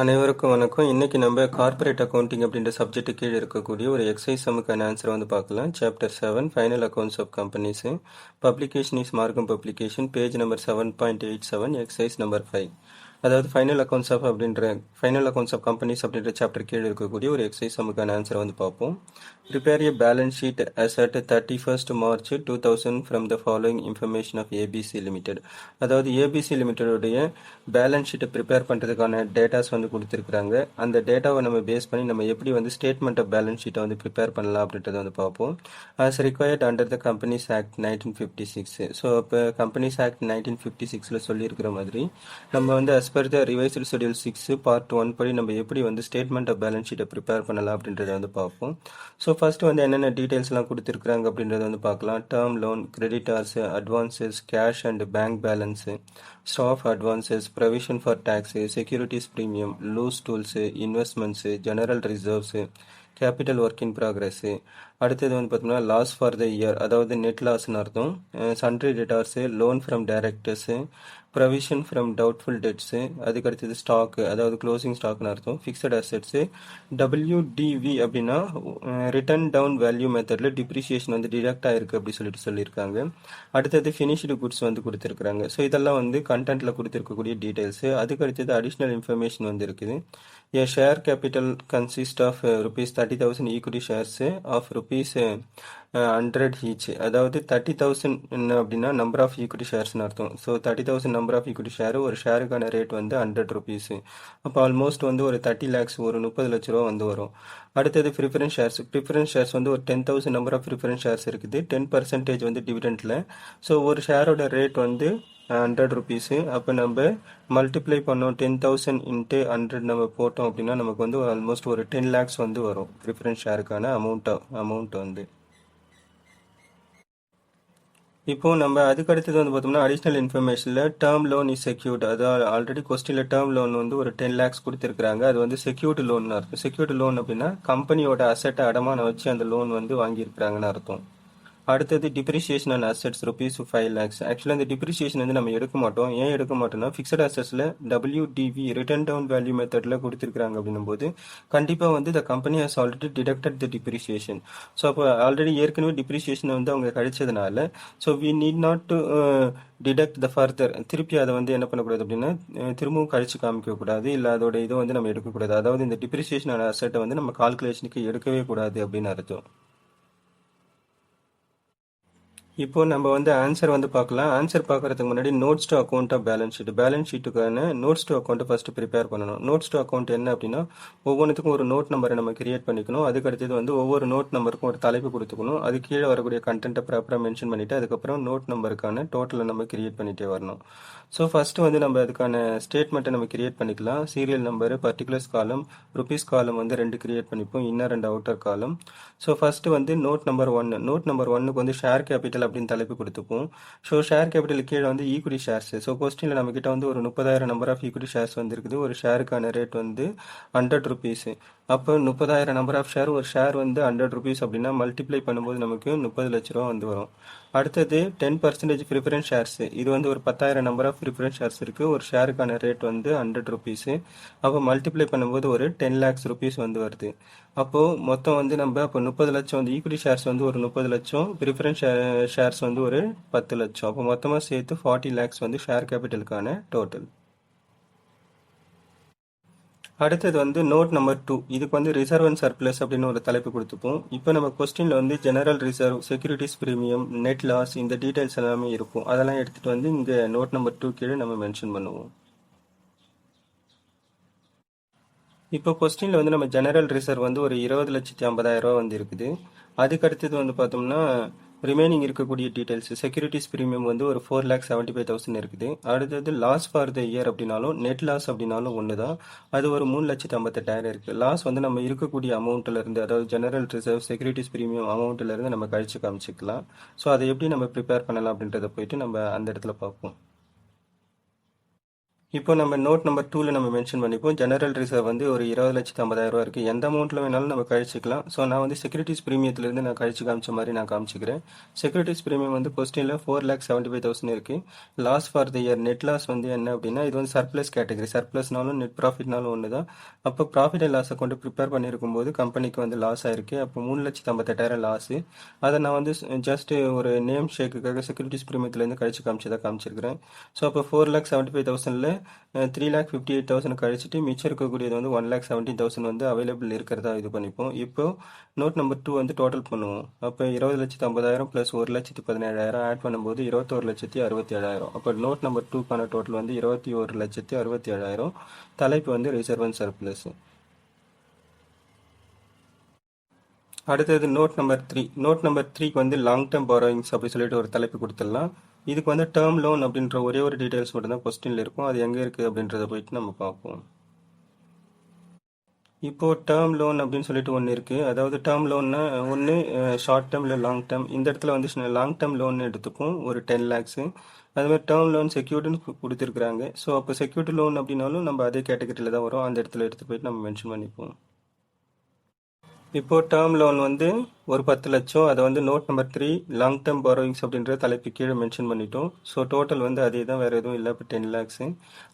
அனைவருக்கும் வணக்கம். இன்னைக்கு நம்ம கார்ப்பரேட் அக்கௌண்டிங் அப்படின்ற சப்ஜெக்ட் கீழே இருக்கக்கூடிய ஒரு எக்ஸைஸ் சமுக்கான ஆன்சர் வந்து பார்க்கலாம். Chapter seven final accounts of companies publication is மார்க்கம் publication page number seven point eight seven exercise number five அதாவது ஃபைனல் அக்கௌண்ட்ஸ் ஆஃப் அப்படின்ற ஃபைனல் அக்கௌண்ட்ஸ் ஆஃப் கம்பெனிஸ் அப்படின்ற சாப்டர் கீழே இருக்கக்கூடிய ஒரு எக்ஸைஸ் சமுக்கான ஆன்சரை வந்து பார்ப்போம். Prepare a balance sheet as at thirty first March two thousand from the following information of ABC limited அதாவது ஏபிசி லிமிடெடுடைய பேலன்ஸ் ஷீட்டை ப்ரிப்பேர் பண்ணுறதுக்கான டேட்டாஸ் வந்து கொடுத்துருக்குறாங்க. அந்த டேட்டாவை நம்ம பேஸ் பண்ணி நம்ம எப்படி வந்து ஸ்டேட்மெண்ட் ஆஃப் பேலன்ஸ் ஷீட்டை வந்து ப்ரிப்பேர் பண்ணலாம் அப்படின்றத வந்து பார்ப்போம். As required under the companies act nineteen fifty six so இப்போ கம்பெனிஸ் ஆக்ட் நைன்டீன் ஃபிஃப்டி சிக்ஸில் சொல்லியிருக்கிற மாதிரி நம்ம வந்து as per the revised schedule six part one படி நம்ம எப்படி வந்து ஸ்டேட்மெண்ட் ஆஃப் பேலன்ஸ் ஷீட்டை ப்ரிப்பேர் பண்ணலாம் அப்படின்றத வந்து பார்ப்போம். ஸோ ஃபஸ்ட்டு வந்து என்னென்ன டீட்டெயில்ஸ்லாம் கொடுத்துருக்குறாங்க அப்படின்றத வந்து பார்க்கலாம். Term loan creditors advances cash and bank balance staff advances provision for tax securities premium loose tools investments general reserves capital work in progress அடுத்தது வந்து பார்த்தோம்னா லாஸ் ஃபார் த இயர் அதாவது நெட் லாஸ்னு அர்த்தம். Sundry debtors loan from directors provision from doubtful debts அதுக்கு அடுத்தது stock அதாவது closing ஸ்டாக்னு அர்த்தம். ஃபிக்ஸட் அசட்ஸு டபிள்யூடிவி அப்படின்னா ரிட்டர்ன் டவுன் வேல்யூ மெத்தடில் டிப்ரிசியேஷன் வந்து டிடக்ட் ஆயிருக்கு அப்படி சொல்லிட்டு சொல்லியிருக்காங்க. அடுத்தது ஃபினிஷ்டு குட்ஸ் வந்து கொடுத்துருக்குறாங்க. ஸோ இதெல்லாம் வந்து கண்டென்ட்டில் கொடுத்துருக்கக்கூடிய டீட்டெயில்ஸு அதுக்கு அடுத்தது அடிஷ்னல் இன்ஃபர்மேஷன் வந்து இருக்குது. A share capital consist of rupees thirty thousand equity shares of rupees hundred each eh, eh, அதாவது தேர்ட்டி தௌசண்ட் என்ன அப்படின்னா நம்பர் ஆஃப் ஈக்விட்டி ஷேர்ஸ்னு அர்த்தம். So thirty thousand number of equity share ஒரு ஷேருக்கான ரேட் வந்து ஹண்ட்ரட் ருபீஸு அப்போ almost வந்து ஒரு தேர்ட்டி லேக்ஸ் ஒரு முப்பது லட்ச ரூபா வந்து வரும். அடுத்தது ப்ரிஃபரன்ஸ் ஷேர்ஸ் ப்ரிஃபரன்ஸ் ஷேர்ஸ் வந்து ஒரு ten thousand number of preference shares இருக்குது. டென் பர்சன்டேஜ் வந்து டிவிடெண்டில் ஸோ ஒரு ஷேரோட ரேட் வந்து ஹண்ட்ரட் ருபீஸு அப்போ நம்ம மல்டிப்ளை பண்ணோம் டென் தௌசண்ட் இன்ட்டு ஹண்ட்ரட் நம்ம போட்டோம் அப்படின்னா நமக்கு வந்து ஆல்மோஸ்ட் ஒரு டென் லேக்ஸ் வந்து வரும். ப்ரிஃபரன்ஸ் ஷேருக்கான அமௌண்ட்டை அமௌண்ட் வந்து. இப்போ நம்ம அதுக்கு அடுத்தது வந்து பார்த்தோம்னா அடிஷ்னல் இன்ஃபர்மேஷனில் டேர்ம் லோன் இஸ் செக்யூர்ட் அதாவது ஆல்ரெடி கொஸ்டினில் டேர்ம் லோன் வந்து ஒரு டென் லேக்ஸ் கொடுத்துருக்காங்க அது வந்து செக்யூர்டு லோன் அர்த்தம். செக்யூர்டு லோன் அப்படின்னா கம்பெனியோட அசெட்டை அடமானம் வச்சு அந்த லோன் வந்து வாங்கியிருக்கிறாங்கன்னு அர்த்தம். அடுத்தது depreciation and assets rupees five lakhs ஆக்சுவலாக இந்த டிப்ரிசியேஷன் வந்து நம்ம எடுக்க மாட்டோம். ஏன் எடுக்க மாட்டோம்னா fixed W WDV written down value மெத்தடில் கொடுத்துருக்காங்க அப்படின்னும் போது கண்டிப்பாக வந்து the company has already deducted the depreciation so அப்போ ஆல்ரெடி ஏற்கனவே டிப்ரிசியேஷனை வந்து அவங்க கழிச்சதுனால so we need not to deduct the further திருப்பி அதை வந்து என்ன பண்ணக்கூடாது அப்படின்னா திரும்பவும் கழிச்சு காமிக்கக்கூடாது இல்லை அதோட இதை வந்து நம்ம எடுக்கக்கூடாது அதாவது இந்த டிப்ரிசியேஷன் அசெட்டை வந்து நம்ம கால்குலேஷனுக்கு எடுக்கவே கூடாது அப்படின்னு அர்த்தம். இப்போ நம்ம வந்து ஆன்சர் வந்து பார்க்கலாம். ஆன்சர் பார்க்கறதுக்கு முன்னாடி notes to account of balance sheet balance ஷீட்டுக்கான notes to அக்கௌண்ட்டை ஃபர்ஸ்ட் ப்ரிப்பேர் பண்ணணும். நோட்ஸ் டு அக்கௌண்ட் என்ன அப்படின்னா ஒவ்வொன்றுத்துக்கும் ஒரு நோட் நம்பரை நம்ம கிரியேட் பண்ணிக்கணும். அதுக்கு அடுத்தது வந்து ஒவ்வொரு நோட் நம்பருக்கும் ஒரு தலைப்பு கொடுத்துக்கணும். அது கீழே வரக்கூடிய கண்டென்ட்டை ப்ராப்பராக மென்ஷன் பண்ணிட்டு அதுக்கப்புறம் நோட் நம்பருக்கான டோட்டலை நம்ம கிரியேட் பண்ணிகிட்டே வரணும். ஸோ ஃபஸ்ட்டு வந்து நம்ம அதுக்கான ஸ்டேட்மெண்ட்டை நம்ம கிரியேட் பண்ணிக்கலாம். Serial number particulars column rupees column வந்து ரெண்டு கிரியேட் பண்ணிப்போம். Inner and outer column so first வந்து நோட் நம்பர் ஒன்று நோட் நம்பர் ஒன்னுக்கு வந்து ஷேர் கேபிட்டல் அப்படின்னு தலைப்பு கொடுத்துப்போம். ஸோ ஷேர் கேபிட்டல் கீழே வந்து ஈக்விட்டி ஷேர்ஸ் ஸோ கொஸ்டினில் நம்ம வந்து ஒரு முப்பதாயிரம் நம்பர் ஆஃப் ஈக்குடி ஷேர்ஸ் வந்து இருக்குது ஒரு ஷேருக்கான ரேட் வந்து ஹண்ட்ரட் ருபீஸ் அப்போ முப்பதாயிரம் நம்பர் ஆஃப் ஷேர் ஒரு ஷேர் வந்து ஹண்ட்ரட் ருபீஸ் அப்படின்னா மல்டிப்ளை பண்ணும்போது நமக்கு முப்பது லட்ச ரூபா வந்து வரும். அடுத்தது டென் பர்சன்டேஜ் ப்ரிஃபரன்ஸ் ஷேர்ஸ் இது வந்து ஒரு பத்தாயிரம் நம்பர் ஆஃப் ப்ரிஃபரன்ஸ் ஷேர்ஸ் இருக்குது ஒரு ஷேருக்கான ரேட் வந்து ஹண்ட்ரட் ருபீஸு அப்போ மல்டிப்ளை பண்ணும்போது ஒரு டென் லேக்ஸ் ருபீஸ் வந்து வருது. அப்போது மொத்தம் வந்து நம்ம அப்போ முப்பது லட்சம் வந்து ஈக்விட்டி ஷேர்ஸ் வந்து ஒரு முப்பது லட்சம் ப்ரிஃபரன்ஸ் ஷேர்ஸ் வந்து ஒரு பத்து லட்சம். அப்போ மொத்தமாக சேர்த்து ஃபார்ட்டி லேக்ஸ் வந்து ஷேர் கேபிட்டலுக்கான டோட்டல் அடுத்தது வந்து நோட் நம்பர் டூ இதுக்கு வந்து ரிசர்வ் அண்ட் சர்ப்ளஸ் அப்படின்னு ஒரு தலைப்பு கொடுத்துப்போம். இப்போ நம்ம கொஸ்டினில் வந்து general reserve securities premium net loss இந்த டீட்டெயில்ஸ் எல்லாமே இருக்கும். அதெல்லாம் எடுத்துகிட்டு வந்து இங்கே நோட் நம்பர் டூ கீழே நம்ம மென்ஷன் பண்ணுவோம். இப்போ கொஸ்டினில் வந்து நம்ம ஜெனரல் ரிசர்வ் வந்து ஒரு இருபது லட்சத்தி ஐம்பதாயிரம் ரூபா வந்து இருக்குது அதுக்கு அடுத்தது வந்து பார்த்தோம்னா ரிமைனிங் இருக்கக்கூடிய டீட்டெயில்ஸ் செக்யூரிட்டிஸ் ப்ரீமியம் வந்து ஒரு four lakh seventy five thousand இருக்குது. அடுத்தது லாஸ் ஃபார் த இயர் அப்படின்னாலும் நெட் லாஸ் அப்படின்னாலும் ஒன்று தான் அது ஒரு மூணு லட்சத்து ஐம்பத்தெட்டாயிரம் இருக்குது லாஸ் வந்து நம்ம இருக்கக்கூடிய அமௌண்ட்டில் இருந்து அதாவது ஜெனரல் ரிசர்வ் செக்யூரிட்டிஸ் ப்ரீமியம் அமௌண்ட்டில் இருந்து நம்ம கழிச்சு காமிச்சிக்கலாம். ஸோ அதை எப்படி நம்ம ப்ரிப்பேர் பண்ணலாம் அப்படின்றத போயிட்டு நம்ம அந்த இடத்துல பார்ப்போம். இப்போ நம்ம நோட் நம்பர் டூவில் நம்ம மென்ஷன் பண்ணிப்போம். ஜெனரல் ரிசர்வ் வந்து ஒரு இருபது லட்சத்து ஐம்பதாயிரம் ரூபா இருக்குது எந்த அமௌண்ட்டில் வேணாலும் நம்ம கழிச்சிக்கலாம். ஸோ நான் வந்து செக்யூரிட்டிஸ் ப்ரீமியத்துலேருந்து நான் கழிச்சு காமிச்ச மாதிரி நான் காமிச்சிக்கிறேன். செக்யூரிட்டிஸ் ப்ரீமியம் வந்து கொஸ்டினில் four lakh seventy five thousand இருக்குது loss for the year net loss வந்து என்ன அப்படின்னா இது வந்து சர்ப்ளஸ் கேட்டகரி சர்ப்ளஸ்னாலும் நெட் ப்ராஃபிட்னாலும் ஒன்று தான் அப்போ ப்ராஃபிட் அண்ட் லாஸை கொண்டு ப்ரிப்பேர் பண்ணியிருக்கும் போது கம்பெனிக்கு வந்து லாஸ் ஆயிருக்கு. அப்போ மூணு லட்சத்து ஐம்பத்தெட்டாயிரம் லாஸு அதை நான் வந்து ஜஸ்ட் ஒரு நேம் ஷேக்குக்காக செக்யூரிட்டிஸ் ப்ரீமியத்துலேருந்து கழிச்சு காமிச்சதாக காமிச்சிருக்கிறேன். ஸோ அப்போ four lakh seventy five தௌசண்டில் three lakh fifty eight thousand கழிச்சிட்டு மிச்சம் இருக்கக்கூடியது வந்து ஒன் லேக் செவன்டீன் தௌசண்ட் வந்து அவைலபிள் இருக்கிறதா இது பண்ணிப்போம். இப்போ நோட் நம்பர் டூ வந்து டோட்டல் பண்ணுவோம். அப்போ இருபது லட்சத்து ஐம்பதாயிரம் ப்ளஸ் ஒரு லட்சத்து பதினேழாயிரம் ஆட் பண்ணும்போது இருபத்தோரு லட்சத்தி அறுபத்தி ஏழாயிரம் அப்போ நோட் நம்பர் டூக்கான டோட்டல் வந்து இருபத்தி ஒரு லட்சத்தி அறுபத்தி ஏழாயிரம் தலைப்பு வந்து ரிசர்வ் அண்ட் சர்ப்ளஸ் அடுத்தது note number three note number த்ரீக்கு வந்து லாங் டேர்ம் பாரோயிங்ஸ் அப்படி சொல்லிட்டு ஒரு தலைப்பு கொடுத்துடலாம். இதுக்கு வந்து டேர்ம் லோன் அப்படின்ற ஒரே ஒரு டீட்டெயில்ஸ் மட்டும் தான் கொஸ்டினில் இருக்கும். அது எங்கே இருக்குது அப்படின்றத போயிட்டு நம்ம பார்ப்போம். இப்போ டேர்ம் லோன் அப்படின்னு சொல்லிட்டு ஒன்று இருக்குது அதாவது டேர்ம் லோன்னா ஒன்று ஷார்ட் டேர்ம் இல்லை லாங் டேர்ம் இந்த இடத்துல வந்து லாங் டேர்ம் லோன் எடுத்துப்போம். ஒரு டென் லேக்ஸு அது மாதிரி டேர்ம் லோன் செக்யூர்டுன்னு கொடுத்துருக்குறாங்க. ஸோ அப்போ செக்யூர்டு லோன் அப்படின்னாலும் நம்ம அதே கேட்டகரியில் தான் வரும். அந்த இடத்துல எடுத்து போயிட்டு நம்ம மென்ஷன் பண்ணிப்போம். இப்போ டேர்ம் லோன் வந்து ஒரு பத்து லட்சம். அதை வந்து note number three long term borrowings அப்படின்ற தலைப்பு கீழே மென்ஷன் பண்ணிட்டோம். ஸோ டோட்டல் வந்து அதே தான் வேறு எதுவும் இல்லை இப்போ டென் லேக்ஸு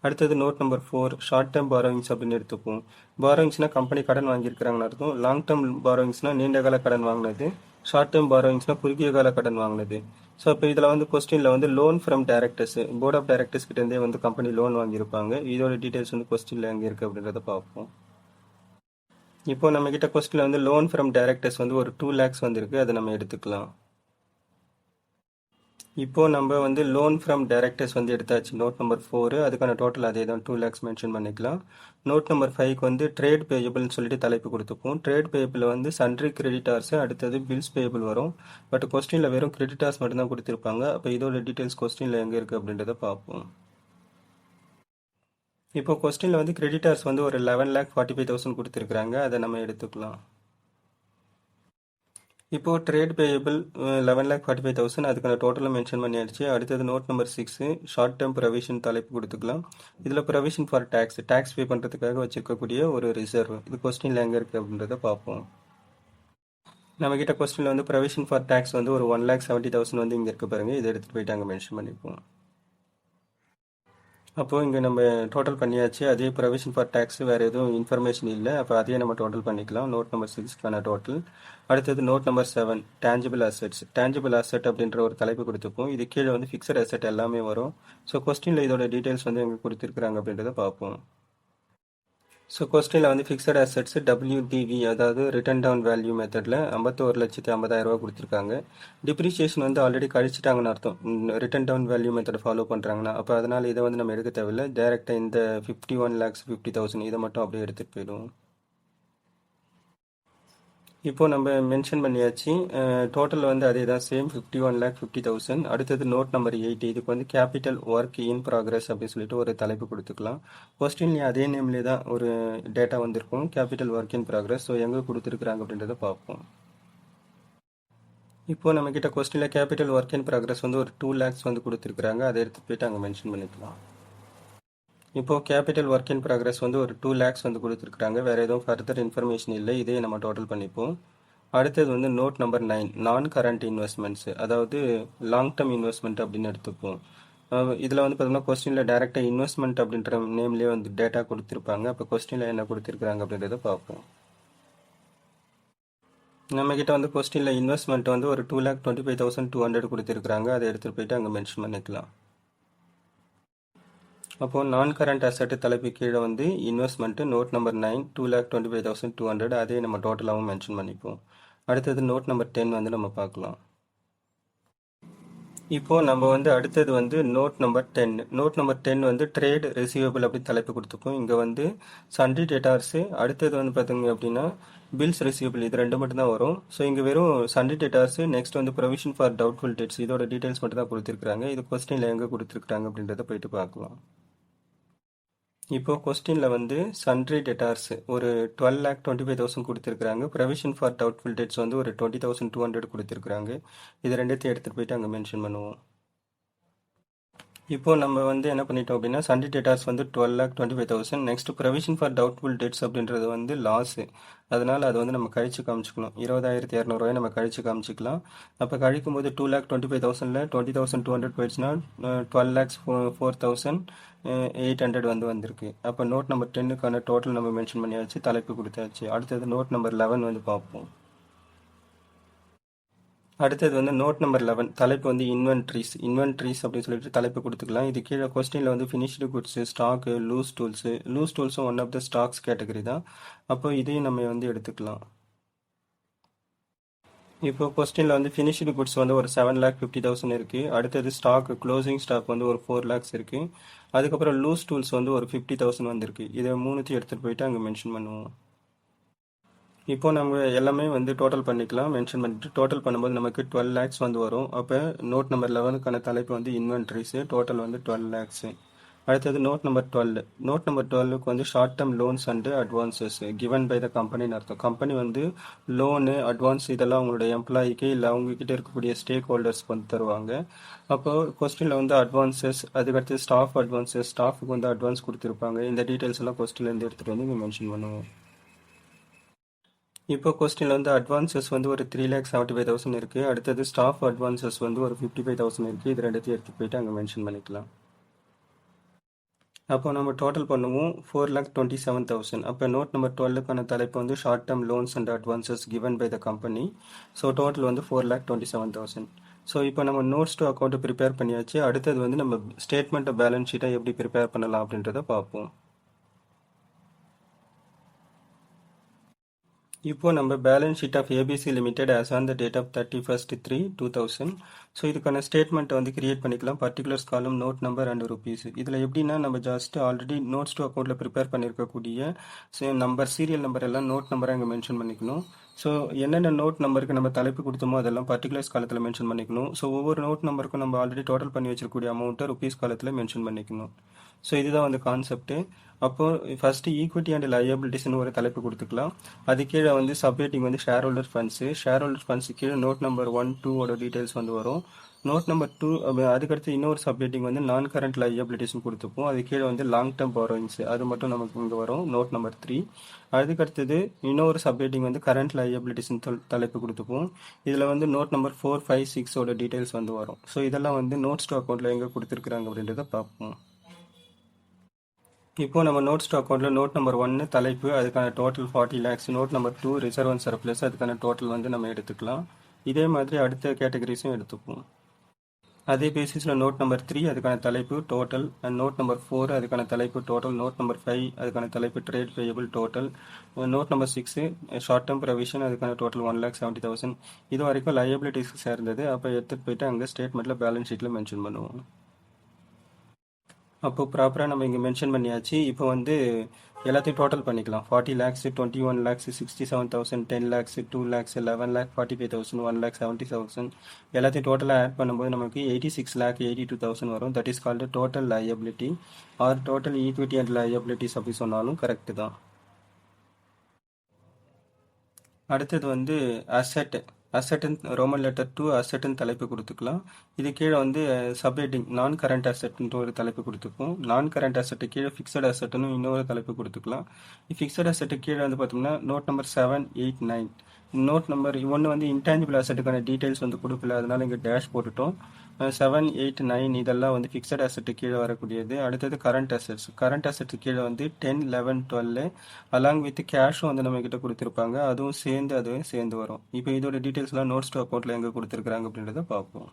அடுத்தது note number four short term borrowings அப்படின்னு எடுத்துப்போம். பாரோவிங்ஸ்னால் கம்பெனி கடன் வாங்கியிருக்கிறாங்கன்னு அர்த்தம். லாங் டேர்ம் பாரோவிங்ஸ்னால் நீண்ட கால கடன் வாங்கினது. ஷார்ட் டேர்ம் பாரோவிங்ஸ்னால் குறுகிய கால கடன் வாங்கினது. ஸோ இப்போ இதில் வந்து கொஸ்டினில் வந்து loan from directors board of directors கிட்டேருந்தே வந்து கம்பெனி லோன் வாங்கியிருப்பாங்க. இதோட டீட்டெயில்ஸ் வந்து கொஸ்டினில் எங்கே இருக்குது அப்படின்றத பார்ப்போம். இப்போ நம்ம கிட்ட கொஸ்டின்ல வந்து லோன் ஃப்ரம் டைரக்டர்ஸ் வந்து ஒரு டூ லேக்ஸ் வந்திருக்கு. அதை நம்ம எடுத்துக்கலாம். இப்போ நம்ம வந்து லோன் ஃப்ரம் டைரக்டர்ஸ் வந்து எடுத்தாச்சு. நோட் நம்பர் ஃபோரு அதுக்கான டோட்டல் அதே தான். டூ லேக்ஸ் மென்ஷன் பண்ணிக்கலாம். நோட் நம்பர் ஃபைவ்க்கு வந்து ட்ரேட் பேயபிள்னு சொல்லிட்டு தலைப்பு கொடுத்துப்போம். ட்ரேட் பேயபிள் வந்து சன்ட்ரி கிரெடிட்டார்ஸ் அடுத்தது பில்ஸ் பேயபிள் வரும். பட் கொஸ்டினில் வெறும் கிரெடிட்டார்ஸ் மட்டும்தான் கொடுத்துருப்பாங்க. அப்போ இதோட டீட்டெயில்ஸ் கொஸ்டினில் எங்கே இருக்குது அப்படின்றத பார்ப்போம். இப்போ கொஸ்டினில் வந்து கிரெடிட்டர்ஸ் வந்து ஒரு eleven lakh forty five thousand கொடுத்துருக்குறாங்க. அதை நம்ம எடுத்துக்கலாம். இப்போ trade payable eleven lakh forty five thousand அதுக்கான டோட்டலாக மென்ஷன் பண்ணியாச்சு. அடுத்தது note number six short term provision தலைப்பு கொடுத்துக்கலாம். இதில் provision for tax tax pay பண்ணுறதுக்காக வச்சுருக்கக்கூடிய ஒரு ரிசர்வ் இது கொஸ்டினில் எங்கே இருக்குது அப்படின்றத பார்ப்போம். நம்மக்கிட்ட கொஸ்டினில் வந்து ப்ரொவிஷன் ஃபார் டேக்ஸ் வந்து ஒரு ஒன் லேக் செவன்ட்டி தௌசண்ட் வந்து இங்கே இருக்க பாருங்கள் இதை எடுத்துகிட்டு போயிட்டு அங்கே மென்ஷன் பண்ணிப்போம். அப்போது இங்கே நம்ம டோட்டல் பண்ணியாச்சு. அதே ப்ரொவிஷன் ஃபார் டேக்ஸ் வேறு எதுவும் இன்ஃபர்மேஷன் இல்லை. அப்போ அதையே நம்ம டோட்டல் பண்ணிக்கலாம். நோட் நம்பர் சிக்ஸ்க்கான டோட்டல் அடுத்தது note number seven tangible assets tangible asset அப்படின்ற ஒரு தலைப்பு கொடுத்துப்போம் இது கீழே வந்து ஃபிக்ஸட் அசெட் எல்லாமே வரும். ஸோ கொஸ்டினில் இதோட டீட்டெயில்ஸ் வந்து எங்களுக்கு கொடுத்துருக்குறாங்க அப்படின்றத பார்ப்போம். ஸோ கொஸ்டினில் வந்து ஃபிக்ஸட் அசட்ஸ் டபிள்யூடிவி அதாவது ரிட்டன் டவுன் வேல்யூ மெத்தடில் ஐம்பத்தோரு லட்சத்தி ஐம்பதாயிரம் ரூபா கொடுத்துருக்காங்க. டிப்ரிஷியேஷன் வந்து ஆல்ரெடி கழிச்சிட்டாங்கன்னு அர்த்தம். Written down value method follow பண்ணுறாங்கன்னா அப்போ அதனால் இதை வந்து நம்ம எடுக்க தேவையில்லை. டேரெக்டாக இந்த fifty one lakhs fifty thousand இதை மட்டும் அப்படியே எடுத்துகிட்டு போயிடும் இப்போ நம்ம மென்ஷன் பண்ணியாச்சு. டோட்டல் வந்து அதே தான் same fifty one lakh fifty thousand அடுத்தது நோட் நம்பர் எயிட் இதுக்கு வந்து கேபிட்டல் ஒர்க் இன் ப்ராக்ரஸ் அப்படின்னு சொல்லிட்டு ஒரு தலைப்பு கொடுத்துக்கலாம். கொஸ்டின்லேயே அதே நேம்லேயே தான் ஒரு டேட்டா வந்திருக்கும். Capital work in progress so எங்கே கொடுத்துருக்குறாங்க அப்படின்றத பார்ப்போம். இப்போ நம்ம கிட்ட கொஸ்டினில் கேபிட்டல் ஒர்க் இன் ப்ராக்ரஸ் வந்து ஒரு டூ லேக்ஸ் வந்து கொடுத்துருக்குறாங்க. அதை எடுத்து போயிட்டு அங்கே மென்ஷன் பண்ணிக்கலாம். இப்போது கேபிட்டல் ஒர்க் இன் ப்ராக்ரஸ் வந்து ஒரு டூ லேக்ஸ் வந்து கொடுத்துருக்குறாங்க. வேறு எதுவும் ஃபர்தர் இன்ஃபர்மேஷன் இல்லை. இதே நம்ம டோட்டல் பண்ணிப்போம். அடுத்தது வந்து note number nine non current investments அதாவது லாங் டேர்ம் இன்வெஸ்ட்மெண்ட் அப்படின்னு எடுத்துப்போம். இதில் வந்து பார்த்தோம்னா கொஸ்டினில் டேரெக்டாக இன்வெஸ்ட்மெண்ட் அப்படின்ற நேம்லேயே வந்து டேட்டா கொடுத்துருப்பாங்க. அப்போ கொஸ்டினில் என்ன கொடுத்துருக்குறாங்க அப்படின்றத பார்ப்போம். நம்மக்கிட்ட வந்து கொஸ்டினில் இன்வெஸ்ட்மெண்ட் வந்து ஒரு two lakh twenty five thousand two hundred கொடுத்துருக்குறாங்க. அதை எடுத்துகிட்டு போயிட்டு அங்கே மென்ஷன் பண்ணிக்கலாம். அப்போது நான் கரண்ட் அசட்டு தலைப்பு கீழே வந்து investment note number nine two lakh twenty five thousand two hundred அதே நம்ம டோட்டலாகவும் மென்ஷன் பண்ணிப்போம். அடுத்தது நோட் நம்பர் டென் வந்து நம்ம பார்க்கலாம். இப்போது நம்ம வந்து அடுத்தது வந்து note number ten note number ten வந்து ட்ரேட் ரிசீவபிள் அப்படி தலைப்பு கொடுத்துப்போம் இங்கே வந்து சண்டே டேட்டார்ஸு அடுத்தது வந்து பார்த்தீங்க அப்படின்னா பில்ஸ் ரிசீவபிள் இது ரெண்டு மட்டும் தான் வரும். ஸோ இங்கே வெறும் சண்டே டேட்டார்ஸு நெக்ஸ்ட் வந்து ப்ரொவிஷன் ஃபார் டவுட்ஃபுல் டேட்ஸ் இதோட டீட்டெயில்ஸ் மட்டும் தான் கொடுத்துருக்காங்க இது கொஸ்டினில் எங்கே கொடுத்துருக்காங்க அப்படின்றத போயிட்டு பார்க்கலாம். இப்போ கொஸ்டினில் வந்து சன்ட்ரி டெட்டார்ஸ் ஒரு twelve lakh twenty five thousand கொடுத்துருக்காங்க ப்ரொவிஷன் ஃபார் டவுட்ஃபுல் டேட்ஸ் வந்து ஒரு டுவெண்ட்டி தௌசண்ட் டூ ஹண்ட்ரட் கொடுத்துருக்காங்க இது ரெண்டுத்தையும் எடுத்துகிட்டு போயிட்டு அங்கே மென்ஷன் பண்ணுவோம். இப்போ நம்ம வந்து என்ன பண்ணிட்டோம் அப்படின்னா சண்டே டேட்டாஸ் வந்து twelve lakh twenty five thousand next provision for doubtful debts அப்படின்றது வந்து லாஸு அதனால அது வந்து நம்ம கழிச்சு காமிச்சிக்கணும். இருபதாயிரத்தி இரநூறுவாய் நம்ம கழிச்சு காமிச்சிக்கலாம். அப்போ கழிக்கும் போது டூ லேக் டுவெண்ட்டி ஃபைவ் தௌசண்டில் டுவெண்ட்டி தௌசண்ட் டூ ஹண்ட்ரட் போயிடுச்சுன்னா twelve lakhs four thousand eight hundred வந்து வந்திருக்கு. அப்போ நோட் நம்பர் டென்னுக்கான டோட்டல் நம்ம மென்ஷன் பண்ணியாச்சு தலைப்பு கொடுத்தாச்சு. அடுத்தது நோட் நம்பர் லெவன் வந்து பார்ப்போம். அடுத்தது வந்து நோட் நம்பர் லெவன் தலைப்பு வந்து இன்வென்ட்ரிஸ் இன்வென்ட்ரிஸ் அப்படின்னு சொல்லிட்டு தலைப்பு கொடுத்துக்கலாம். இது கீழே கொஸ்டினில் வந்து finished goods stock loose tools loose டூல்ஸும் one of the stocks category தான். அப்போ இதையும் நம்ம வந்து எடுத்துக்கலாம். இப்போ கொஸ்டினில் வந்து ஃபினிஷ்டு குட்ஸ் வந்து ஒரு செவன் லேக் ஃபிஃப்டி தௌசண்ட் இருக்குது அடுத்தது ஸ்டாக் க்ளோசிங் ஸ்டாக் வந்து ஒரு ஃபோர் லேக்ஸ் இருக்குது அதுக்கப்புறம் லூஸ் டூல்ஸ் வந்து ஒரு ஃபிஃப்டி தௌசண்ட் வந்திருக்கு. இதை மூணுத்தையும் எடுத்துகிட்டு போயிட்டு அங்கே மென்ஷன் பண்ணுவோம். இப்போ நம்ம எல்லாமே வந்து டோட்டல் பண்ணிக்கலாம். மென்ஷன் பண்ணிட்டு டோட்டல் பண்ணும்போது நமக்கு டுவெல் லேக்ஸ் வந்து வரும். அப்போ நோட் நம்பர் லெவனுக்கான தலைப்பு வந்து இன்வென்ட்ரிஸு டோட்டல் வந்து டுவெல் லேக்ஸு அடுத்தது note number twelve note number டுவெல்லுக்கு வந்து short term loans and advances given by the கம்பெனின்னு அர்த்தம். கம்பெனி வந்து லோனு அட்வான்ஸ் இதெல்லாம் அவங்களோட எம்ப்ளாயிக்கு இல்லை அவங்கக்கிட்ட இருக்கக்கூடிய ஸ்டேக் ஹோல்டர்ஸ்க்கு வந்து தருவாங்க. அப்போ கொஸ்டினில் வந்து அட்வான்சஸ் அதுக்கடுத்து ஸ்டாஃப் அட்வான்சஸ் ஸ்டாஃபுக்கு வந்து அட்வான்ஸ் கொடுத்துருப்பாங்க. இந்த டீட்டெயில்ஸ் எல்லாம் கொஸ்டின்லேருந்து எடுத்துகிட்டு வந்து மென்ஷன் பண்ணுவோம். இப்போ கொஸ்டினில் வந்து அட்வான்சஸ் வந்து ஒரு three lakh seventy five thousand இருக்குது அடுத்தது ஸ்டாஃப் அட்வான்சஸ் வந்து ஒரு ஃபிஃப்டி ஃபைவ் தௌசண்ட் இருக்குது இது ரெண்டுத்தையும் எடுத்து போயிட்டு அங்கே மென்ஷன் பண்ணிக்கலாம். அப்போ நம்ம டோட்டல் பண்ணுவோம் four lakh twenty seven thousand அப்போ நோட் நம்பர் டுவெல்லுக்கான தலைப்பு வந்து short term loans and advances given by the company so total வந்து four lakh twenty seven thousand so இப்போ நம்ம நோட்ஸ் டு அக்கௌண்ட்டை ப்ரிப்பேர் பண்ணியாச்சு. அடுத்தது வந்து நம்ம ஸ்டேட்மெண்ட்டை பேலன்ஸ் ஷீட்டை எப்படி ப்ரிப்பேர் பண்ணலாம் அப்படின்றத பார்ப்போம். இப்போ நம்ம balance sheet of ABC limited as on the date of thirty first three two thousand so இதுக்கான ஸ்டேட்மெண்ட்டை வந்து கிரியேட் பண்ணிக்கலாம். பர்டிகுலர்ஸ் காலம் நோட் நம்பர் அண்ட் ருபீஸ் இதில் எப்படின்னா நம்ம ஜஸ்ட் ஆல்ரெடி நோட்ஸ் டூ அக்கௌண்ட்டில் ப்ரிப்பேர் பண்ணியிருக்கக்கூடிய நம்பர் சீரியல் நம்பர் எல்லாம் நோட் நம்பரை அங்கே மென்ஷன் பண்ணிக்கணும். ஸோ என்னென்ன நோட் நம்பருக்கு நம்ம தலைப்பு கொடுத்தோமோ அதெல்லாம் பர்டிகுலர்ஸ் காலத்தில் மென்ஷன் பண்ணிக்கணும். ஸோ ஒவ்வொரு நோட் நம்பருக்கும் நம்ம ஆல்ரெடி டோட்டல் பண்ணி வச்சிருக்கக்கூடிய அமௌண்ட்டை ருபீஸ் காலத்தில் மென்ஷன் பண்ணிக்கணும். ஸோ இதுதான் வந்து கான்செப்ட்டு அப்போது ஃபஸ்ட்டு ஈக்விட்டி அண்ட் லயபிலிட்டிஸ்னு ஒரு தலைப்பு கொடுத்துக்கலாம். அது கீழே வந்து சப்ரேட்டிங் வந்து share holder funds share holder funds கீழே நோட் நம்பர் ஒன் டூவோட டீட்டெயில்ஸ் வந்து வரும். நோட் நம்பர் டூ அதுக்கடுத்து இன்னொரு சப்ரேட்டிங் வந்து நான் கரண்ட் லயபிலிட்டிஸ்னு கொடுத்துப்போம். அது கீழே வந்து லாங் டேர்ம் பாரோயிங்ஸ் அது மட்டும் நமக்கு இங்கே வரும் நோட் நம்பர் த்ரீ அதுக்கடுத்தது இன்னொரு சப்ரேட்டிங் வந்து கரண்ட் லயபிலிட்டிஸ்னு தலைப்பு கொடுத்துப்போம். இதில் வந்து நோட் நம்பர் ஃபோர் ஃபைவ் சிக்ஸோட டீட்டெயில்ஸ் வந்து வரும். ஸோ இதெல்லாம் வந்து நோட்ஸ் டூ அக்கௌண்ட்டில் எங்கே கொடுத்துருக்குறாங்க அப்படின்றத பார்ப்போம். இப்போ நம்ம நோட் ஸ்டாக் அக்கௌண்ட்டில் நோட் நம்பர் ஒன்று தலைப்பு அதுக்கான total forty lakhs note number two reserve and surplus அதுக்கான டோட்டல் வந்து நம்ம எடுத்துக்கலாம். இதே மாதிரி அடுத்த கேட்டகரிஸும் எடுத்துப்போம். அதே பேசிஸில் நோட் நம்பர் த்ரீ அதுக்கான தலைப்பு total and note number four அதுக்கான தலைப்பு டோட்டல் நோட் நம்பர் ஃபைவ் அதுக்கான தலைப்பு trade payable total note number six short term provision அதுக்கான total one lakh seventy thousand இது வரைக்கும் லயபிலிட்டிஸ்க்கு சேர்ந்தது. அப்போ எடுத்துகிட்டு போயிட்டு அங்கே ஸ்டேட்மெண்ட்டில் பேலன்ஸ் ஷீட்டில் மென்ஷன் பண்ணுவோம். அப்போ ப்ராப்பராக நம்ம இங்கே மென்ஷன் பண்ணியாச்சு. இப்போ வந்து எல்லாத்தையும் டோட்டல் பண்ணிக்கலாம். Forty lakhs twenty one lakhs sixty seven thousand ten lakhs two lakhs eleven lakh forty five thousand one lakh seventy thousand எல்லாத்தையும் டோட்டலாக ஆட் பண்ணும்போது நமக்கு eighty six lakh eighty two thousand வரும். That is called total liability or total equity and liabilities அப்படி சொன்னாலும் correct தான். அடுத்தது வந்து அசெட் அசெட்டன் ரோமன் லெட்டர் டூ அசெட்டன் தலைப்பு கொடுத்துக்கலாம். இது கீழே வந்து சப்ரேட்டிங் நான் கரண்ட் அசெட்ன்ற ஒரு தலைப்பு கொடுத்துப்போம் நான் கரண்ட் அசெட்டு கீழே ஃபிக்ஸட் அசெட்னு இன்னொரு தலைப்பு கொடுத்துக்கலாம். ஃபிக்ஸட் அசட்டு கீழே வந்து பார்த்தோம்னா note number seven eight nine note number ஒன்று வந்து இன்டான்ஜிபிள் அசெட்டுக்கான டீட்டெயில்ஸ் வந்து கொடுக்கல. அதனால இங்கே டேஷ் போட்டுட்டோம். செவன் எயிட் நைன் இதெல்லாம் வந்து ஃபிக்ஸட் அசெட்டு கீழே வரக்கூடியது. அடுத்தது கரண்ட் அசெட்ஸ் கரண்ட் அசெட்டு கீழே வந்து ten eleven twelve along with கேஷும் வந்து நம்ம கிட்ட கொடுத்துருப்பாங்க. அதுவும் சேர்ந்து அதுவும் சேர்ந்து வரும். இப்போ இதோட டீட்டெயில்ஸ்லாம் நோட்ஸ் டு அக்கௌண்ட்டில் எங்கே கொடுத்துருக்குறாங்க அப்படின்றத பார்ப்போம்.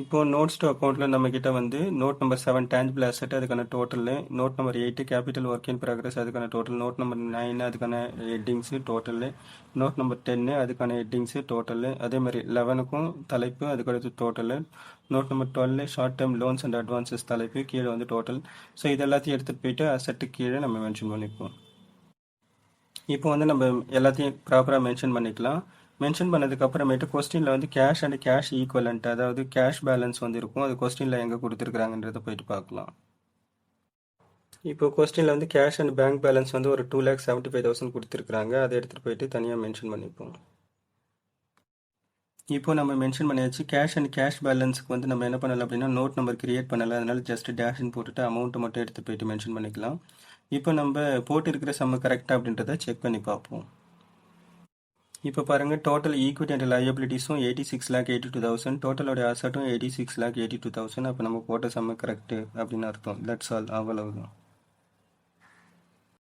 இப்போ நோட்ஸ் டு அக்கௌண்ட்டில் நம்ம கிட்ட வந்து note number seven tangible asset அதுக்கான total note number eight capital work in progress அதுக்கான டோட்டல் நோட் நம்பர் நைன் அதுக்கான headings total note number ten அதுக்கான ஹெட்டிங்ஸு டோட்டலு அதே மாதிரி லெவனுக்கும் தலைப்பு அதுக்கடுத்து total note number twelve short term loans and advances தலைப்பு கீழே வந்து டோட்டல் ஸோ இது எல்லாத்தையும் எடுத்துகிட்டு போயிட்டு அசெட்டு கீழே நம்ம மென்ஷன் பண்ணிப்போம். இப்போ வந்து நம்ம எல்லாத்தையும் ப்ராப்பராக மென்ஷன் பண்ணிக்கலாம். மென்ஷன் பண்ணதுக்கு அப்புறமேட்டு கொஸ்டினில் வந்து கேஷ் அண்ட் கேஷ் ஈக்குவலண்ட் அதாவது கேஷ் பேலன்ஸ் வந்து இருக்கும். அது கொஸ்டினில் எங்கே கொடுத்துருக்காங்கன்றத போயிட்டு பார்க்கலாம். இப்போ கொஸ்டினில் வந்து கேஷ் அண்ட் பேங்க் பேலன்ஸ் வந்து ஒரு two lakh seventy five thousand கொடுத்துருக்குறாங்க. அதை எடுத்துகிட்டு போயிட்டு தனியாக மென்ஷன் பண்ணிப்போம். இப்போ நம்ம மென்ஷன் பண்ணியாச்சு. கேஷ் அண்ட் கேஷ் பேலன்ஸ்க்கு வந்து நம்ம என்ன பண்ணலாம் அப்படின்னா நோட் நம்பர் கிரியேட் பண்ணலை அதனால ஜஸ்ட் டேஷ்னு போட்டுட்டு அமௌண்ட்டை மட்டும் எடுத்து போயிட்டு மென்ஷன் பண்ணிக்கலாம். இப்போ நம்ம போட்டு இருக்கிற சம்ம கரெக்டாக அப்படின்றத செக் பண்ணி பார்ப்போம். இப்போ பாருங்கள் total equity and லயபிலிட்டிஸும் eighty six lakh eighty two thousand டோட்டலோட அசட்டும் eighty six lakh eighty two thousand அப்போ நம்ம போட்ட செம்ம கரெக்டு அப்படின்னு அர்த்தம். தட்ஸ் ஆல் அவ்வளவுதான்.